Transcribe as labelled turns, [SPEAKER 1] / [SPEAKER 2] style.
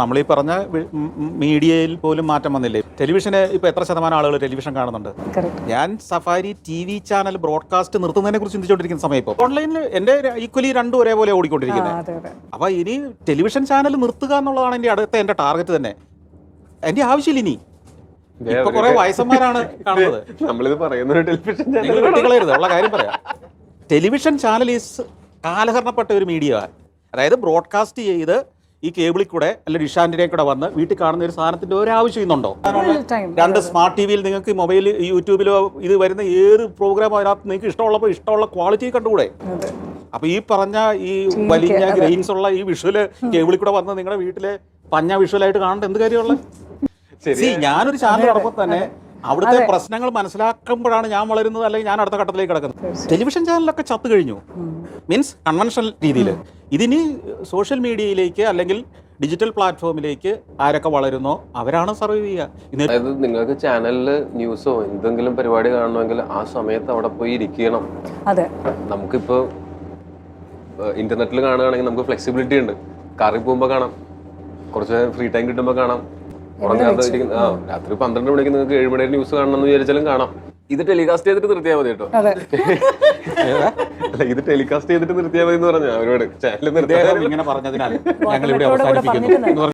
[SPEAKER 1] നമ്മൾ ഈ പറഞ്ഞ മീഡിയയിൽ പോലും മാറ്റം വന്നില്ലേ? ടെലിവിഷന് ഇപ്പൊ എത്ര ശതമാനം ആളുകൾ ടെലിവിഷൻ കാണുന്നുണ്ട്? ഞാൻ Safari T V channel broadcast നിർത്തുന്നതിനെ കുറിച്ച് ചിന്തിച്ചുകൊണ്ടിരിക്കുന്ന സമയം ഇപ്പോൾ ഓൺലൈനിൽ എന്റെ ഈക്വലി രണ്ടും ഒരേപോലെ ഓടിക്കൊണ്ടിരിക്കുന്നത്
[SPEAKER 2] അതെ അതെ.
[SPEAKER 1] അപ്പൊ ഇനി ടെലിവിഷൻ ചാനൽ നിർത്തുക എന്നുള്ളതാണ് എന്റെ അടുത്ത എന്റെ ടാർഗറ്റ് തന്നെ. എന്റെ ആവശ്യമില്ല ഇനി. ഇപ്പൊ കുറെ വയസ്സന്മാരാണ് കാണുന്നത്.
[SPEAKER 3] നമ്മളിത് പറയുന്നത് ടെലിവിഷൻ
[SPEAKER 1] വെട്ടിക്കളയരുത് ഉള്ള കാര്യം പറയാം. ടെലിവിഷൻ ചാനൽ ഈസ് കാലഹരണപ്പെട്ട ഒരു മീഡിയ. അതായത് ബ്രോഡ്കാസ്റ്റ് ചെയ്ത് ഈ കേബിളിൽ കൂടെ അല്ല ഇഷാന്റിനെ കൂടെ വന്ന് വീട്ടിൽ കാണുന്ന ഒരു സാധനത്തിന്റെ ഒരു ആവശ്യം ഇന്നുണ്ടോ? രണ്ട് സ്മാർട്ട് ടി വിയിൽ നിങ്ങൾക്ക് മൊബൈൽ യൂട്യൂബിലോ ഇത് വരുന്ന ഏത് പ്രോഗ്രാം അതിനകത്ത് നിങ്ങൾക്ക് ഇഷ്ടമുള്ളപ്പോൾ ഇഷ്ടമുള്ള ക്വാളിറ്റി കണ്ടുകൂടെ? അപ്പൊ ഈ പറഞ്ഞ ഈ വലിയ ഗ്രെയിൻസ് ഉള്ള ഈ വിഷുവൽ കേബിളിൽ കൂടെ വന്ന് നിങ്ങളുടെ വീട്ടിലെ പഞ്ഞ വിഷുവലായിട്ട് കാണേണ്ട എന്ത് കാര്യമുള്ള? ശരി. ഞാനൊരു ചാനൽ നടക്കുമ്പോൾ തന്നെ അവിടുത്തെ പ്രശ്നങ്ങൾ മനസ്സിലാക്കുമ്പോഴാണ് ഞാൻ വളരുന്നത് അല്ലെങ്കിൽ ഞാൻ അടുത്ത ഘട്ടത്തിലേക്ക് കിടക്കുന്നത്. ടെലിവിഷൻ ചാനലൊക്കെ ചത്തു കഴിഞ്ഞു. മീൻസ് കൺവെൻഷണൽ രീതിയിൽ ഇതിനി സോഷ്യൽ മീഡിയയിലേക്ക് അല്ലെങ്കിൽ ഡിജിറ്റൽ പ്ലാറ്റ്ഫോമിലേക്ക് ആരൊക്കെ വളരുന്നോ അവരാണ് സർവൈവ് ചെയ്യുക.
[SPEAKER 3] അതായത് നിങ്ങൾക്ക് ചാനലിൽ ന്യൂസോ എന്തെങ്കിലും പരിപാടി കാണണമെങ്കിൽ ആ സമയത്ത് അവിടെ പോയി ഇരിക്കണം.
[SPEAKER 2] അതെ.
[SPEAKER 3] നമുക്കിപ്പോ ഇന്റർനെറ്റിൽ കാണുകയാണെങ്കിൽ നമുക്ക് ഫ്ലെക്സിബിലിറ്റി ഉണ്ട്. കാറിൽ പോകുമ്പോൾ കാണാം. കുറച്ച് ഫ്രീ ടൈം കിട്ടുമ്പോൾ കാണാം. ഉറങ്ങാതെ ഇരിക്കുന്ന ആ രാത്രി പന്ത്രണ്ട് മണിക്ക് നിങ്ങൾക്ക് ഏഴ് മണിയുടെ ന്യൂസ് കാണണം എന്ന് വിചാരിച്ചാലും കാണാം. ഇത് ടെലികാസ്റ്റ് ചെയ്തിട്ട് നിർത്തിയാൽ മതി കേട്ടോ. അല്ല ഇത് ടെലികാസ്റ്റ് ചെയ്തിട്ട് നിർത്തിയാൽ മതി എന്ന് പറഞ്ഞു? അവരോട്. ചാനൽ നിർത്തിയാൽ
[SPEAKER 1] ഇങ്ങനെ പറഞ്ഞതിനാൽ ഞങ്ങൾ ഇവിടെ അവസാനിപ്പിക്കുന്നു.